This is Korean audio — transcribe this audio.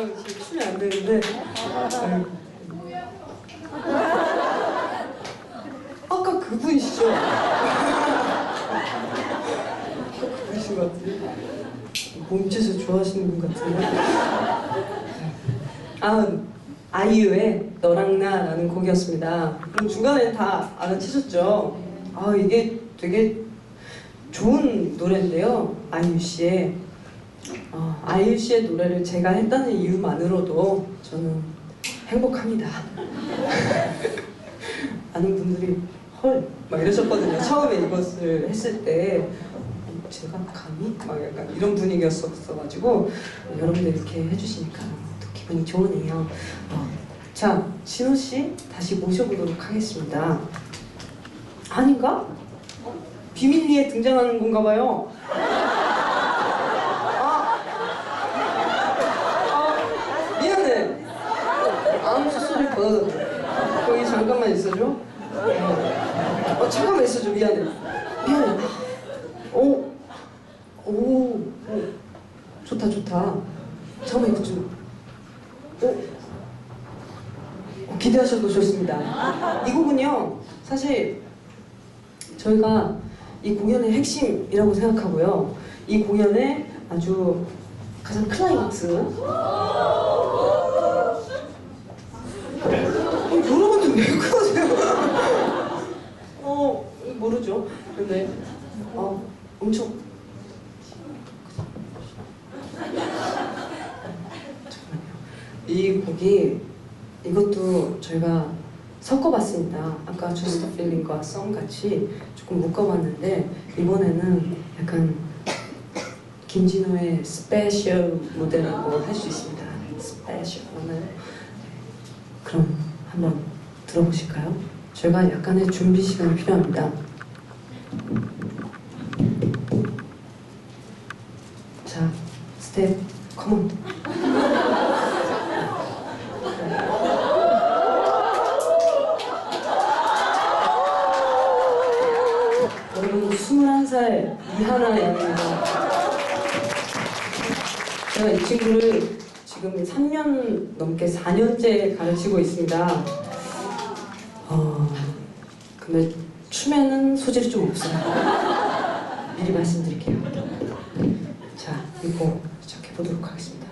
아유. 아까 그분이시죠? 그분이신 것 같은데 몸짓을 좋아하시는 분 같은데 아 아이유의 너랑 나라는 곡이었습니다 그럼 중간에 다 알아채셨죠? 아 이게 되게 좋은 노래인데요 아이유 씨의 어, 아이유 씨의 노래를 제가 했다는 이유만으로도 저는 행복합니다. 많은 분들이 헐 막 이러셨거든요. 처음에 이것을 했을 때 어, 제가 감히 막 약간 이런 분위기였었어가지고 여러분들 이렇게 해주시니까 또 기분이 좋으네요. 어, 자 진호 씨 다시 모셔보도록 하겠습니다. 아닌가? 어, 비밀리에 등장하는 건가 봐요. 아, 미안해. 받아도 거기 잠깐만 있어줘. 어, 어, 잠깐만 있어줘. 미안해. 미안해. 오, 오, 오. 좋다, 좋다. 잠깐만 좀. 오. 어, 기대하셔도 좋습니다. 이 곡은요, 사실 저희가 이 공연의 핵심이라고 생각하고요. 이 공연의 아주 가장 클라이막스. 어, 여러분들 왜 그러세요? 어, 모르죠. 근데, 어, 엄청. 이 곡이, 이것도 저희가 섞어봤습니다. 아까 주스터 필링과 썸 같이 조금 묶어봤는데, 이번에는 약간 김진호의 스페셜 무대라고 할 수 있습니다. 스페셜 오늘 그럼 한번 들어보실까요? 저희가 약간의 준비 시간이 필요합니다. 자, 스텝 컴온. 여러분 21살 이하나 양입니다. 제가 이 친구를 지금 3년 넘게 4년째 가르치고 있습니다. 어, 근데 춤에는 소질이 좀 없어요. 미리 말씀드릴게요. 자, 이거 시작해 보도록 하겠습니다.